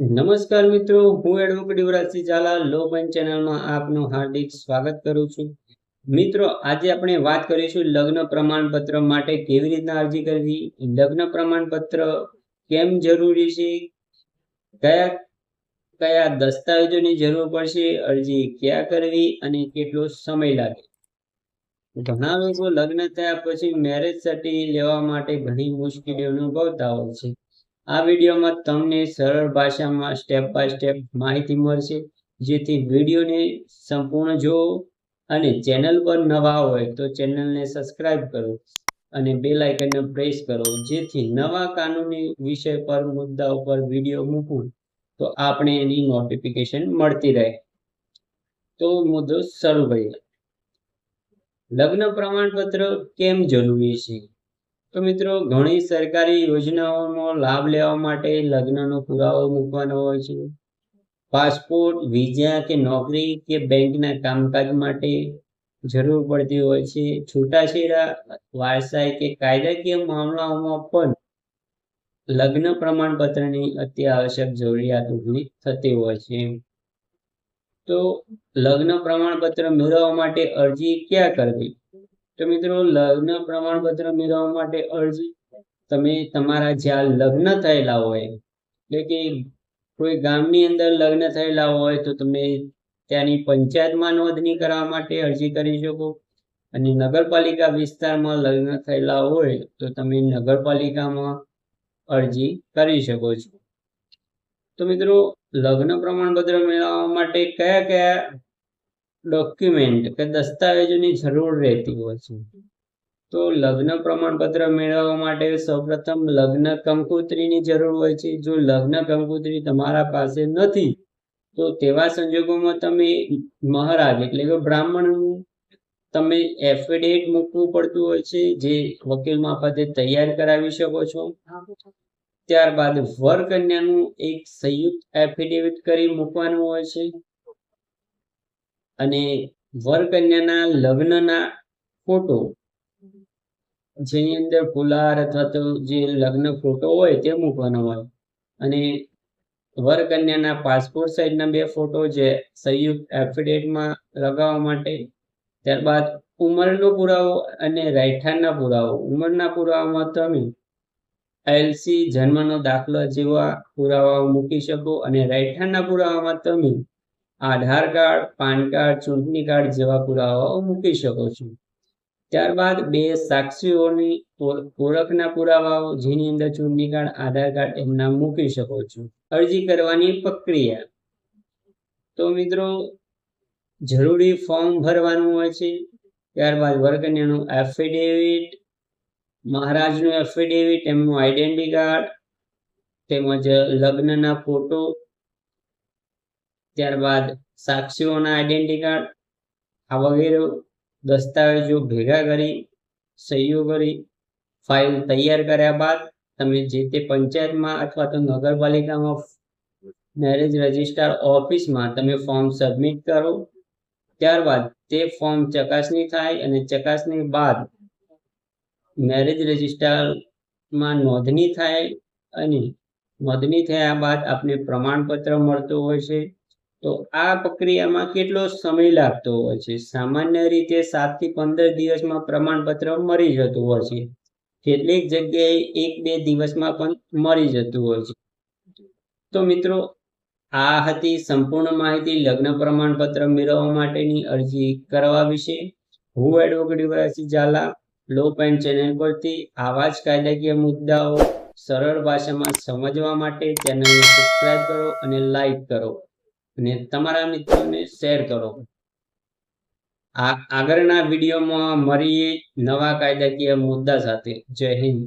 નમસ્કાર મિત્રો, હું એડવોકેટ યુવરાજસિંહ ઝાલા, લો પંચ ચેનલમાં આપનું હાર્દિક સ્વાગત કરું છું. મિત્રો, આજે આપણે વાત કરીશું લગ્ન પ્રમાણપત્ર માટે કેવી રીતના અરજી કરવી, લગ્ન પ્રમાણપત્ર કેમ જરૂરી છે, કયા કયા દસ્તાવેજોની જરૂર પડશે, અરજી ક્યાં કરવી અને કેટલો સમય લાગે. ઘણા લોકો લગ્ન થયા પછી મેરેજ સર્ટિફિકેટ લેવા માટે ઘણી મુશ્કેલીઓ અનુભવતા હોય છે. આ વિડીયોમાં તમને સરળ ભાષામાં સ્ટેપ બાય સ્ટેપ માહિતી મળશે. જેથી વિડીયોને સંપૂર્ણ જુઓ અને ચેનલ પર નવા હોય તો ચેનલને સબસ્ક્રાઇબ કરો અને બે લાઇકનને પ્રેસ કરો. જેથી નવા કાનૂની વિષય પર મુદ્દા ઉપર વીડિયો મૂકું તો આપણે એની નોટિફિકેશન મળતી રહે. તો મુદ્દો શરૂ કરીએ. લગ્ન પ્રમાણપત્ર કેમ જરૂરી છે? તો મિત્રો, ઘણી સરકારી યોજનાઓનો લાભ લેવા માટે લગ્નનો પુરાવો મૂકવાનો હોય છે. પાસપોર્ટ, વિઝા કે નોકરી કે બેંકના કામકાજ માટે જરૂર પડતી હોય છે. છૂટાછેડા, વારસાઈ કે કાયદાકીય મામલાઓમાં પણ લગ્ન પ્રમાણપત્રની અતિ આવશ્યક જરૂરિયાત ઊભી થતી હોય છે. તો લગ્ન પ્રમાણપત્ર મેળવવા માટે અરજી ક્યાં કરવી? તો મિત્રો, લગ્ન પ્રમાણપત્ર મેળવવા માટે અરજી તમે તમારા જ્યાં લગ્ન થયેલા હોય, એટલે કે કોઈ ગામની અંદર લગ્ન થયેલા હોય, તો તમે ત્યાંની પંચાયતમાં નોંધણી કરવા માટે અરજી કરી શકો. અને નગરપાલિકા વિસ્તારમાં લગ્ન થયેલા હોય, તો તમે નગરપાલિકામાં અરજી કરી શકો છો. તો મિત્રો, લગ્ન પ્રમાણપત્ર મેળવવા માટે કયા કયા ડોક્યુમેન્ટ કે દસ્તાવેજોની જરૂર રહેતી હોય છે. તો લગ્ન પ્રમાણપત્ર મેળવવા માટે સૌપ્રથમ લગ્ન કંકોત્રીની જરૂર હોય છે. જો લગ્ન કંકોત્રી તમારા પાસે નથી, તો તેવા સંજોગોમાં તમે મહારાજ એટલે કે બ્રાહ્મણનું તમે એફિડેવિટ મૂકવું પડતું હોય છે, જે વકીલ મારફતે તૈયાર કરાવી શકો છો. ત્યારબાદ વર કન્યાનું એક સંયુક્ત એફિડેવિટ કરી મૂકવાનું હોય છે. અને વર કન્યાના લગ્નના ફોટો, જેની અંદર ફુલાર અથવા તો જે લગ્ન ફોટો હોય તે મૂકવાનો હોય. અને વર કન્યાના પાસપોર્ટ સાઇઝના બે ફોટો જે સંયુક્ત એફિડેવિટમાં લગાવવા માટે, ત્યારબાદ ઉંમરનો પુરાવો અને રહેઠાણના પુરાવો. ઉંમરના પુરાવામાં તમે એલસી જન્મનો દાખલો જેવા પુરાવા મૂકી શકો અને રહેઠાણના પુરાવામાં તમે આધાર કાર્ડ, પાન કાર્ડ, ચૂંટણી કાર્ડ જેવા પુરાવાઓ મૂકી શકો છો. ત્યારબાદ બે સાક્ષીઓની ઓળખના પુરાવાઓ જેની અંદર ચૂંટણી કાર્ડ, આધાર કાર્ડ એમના મૂકી શકો છો. અરજી કરવાની પ્રક્રિયા. તો મિત્રો, જરૂરી ફોર્મ ભરવાનું હોય છે. ત્યારબાદ વર્ગન્યાનું એફિડેવિટ મહારાજનું એફિડેવિટ એમનું આઈડેન્ટિટી કાર્ડ તેમજ લગ્નના ફોટો ત્યારબાદ સાક્ષીઓના આઈડેન્ટિટી કાર્ડ આ વગેરે દસ્તાવેજો ભેગા કરી, સહીઓ કરી ફાઇલ તૈયાર કર્યા બાદ તમે જે તે પંચાયતમાં અથવા તો નગરપાલિકામાં મેરેજ રજિસ્ટ્રાર ઓફિસમાં તમે ફોર્મ સબમિટ કરો. ત્યારબાદ તે ફોર્મ ચકાસણી થાય અને ચકાસણી બાદ મેરેજ રજિસ્ટ્રારમાં નોંધણી થાય અને નોંધણી થયા બાદ આપને પ્રમાણપત્ર મળતું હોય છે. તો આ પ્રક્રિયામાં કેટલો સમય લાગતો હોય છે? સામાન્ય રીતે સાતથી પંદર દિવસમાં પ્રમાણપત્ર મળી જતું હોય છે. કેટલીક જગ્યાએ એક બે દિવસમાં પણ મળી જતું હોય છે. તો મિત્રો, આ હતી સંપૂર્ણ માહિતી લગ્ન પ્રમાણપત્ર મેળવવા માટેની અરજી કરવા વિશે. હું advocate Yuvrajsinh Zala, law pen channel પરથી આવા જ કાયદાકીય મુદ્દાઓ સરળ ભાષામાં સમજવા માટે ચેનલને સબસ્ક્રાઇબ કરો અને લાઈક કરો. અને તમારા મિત્રોને શેર કરો. આગળના વિડીયોમાં મળીએ નવા કાયદાકીય મુદ્દા સાથે. જય હિન્દ.